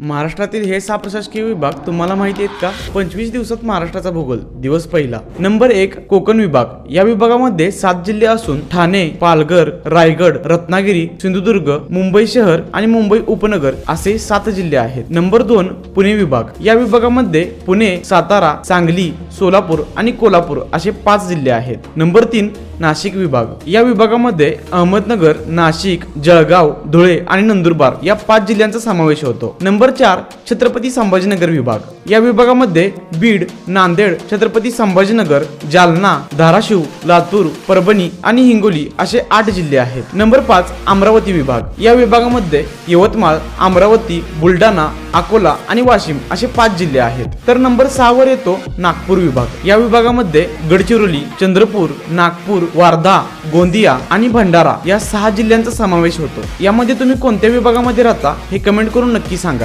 महाराष्ट्रातील हे सहा प्रशासकीय विभाग तुम्हाला माहिती आहेत का? पंचवीस दिवसात महाराष्ट्राचा भूगोल दिवस पहिला. नंबर एक कोकण विभाग. या विभागामध्ये सात जिल्हे असून ठाणे पालघर रायगड रत्नागिरी सिंधुदुर्ग मुंबई शहर आणि मुंबई उपनगर असे सात जिल्हे आहेत. नंबर दोन पुणे विभाग. या विभागामध्ये पुणे सातारा सांगली सोलापूर आणि कोल्हापूर असे पाच जिल्हे आहेत. नंबर तीन नाशिक विभाग. या विभागामध्ये अहमदनगर नाशिक जळगाव धुळे आणि नंदुरबार या पाच जिल्ह्यांचा समावेश होतो. नंबर चार छत्रपती संभाजीनगर विभाग. या विभागामध्ये बीड नांदेड छत्रपती संभाजीनगर जालना धाराशिव लातूर परभणी आणि हिंगोली असे आठ जिल्हे आहेत. नंबर पाच अमरावती विभाग. या विभागामध्ये यवतमाळ अमरावती बुलढाणा अकोला आणि वाशिम असे पाच जिल्हे आहेत. तर नंबर सहा वर येतो नागपूर विभाग. या विभागामध्ये गडचिरोली चंद्रपूर नागपूर वार्धा गोंदिया आणि भंडारा या सहा जिल्ह्यांचा समावेश होतो. यामध्ये तुम्ही कोणत्या विभागामध्ये राहता हे कमेंट करून नक्की सांगा.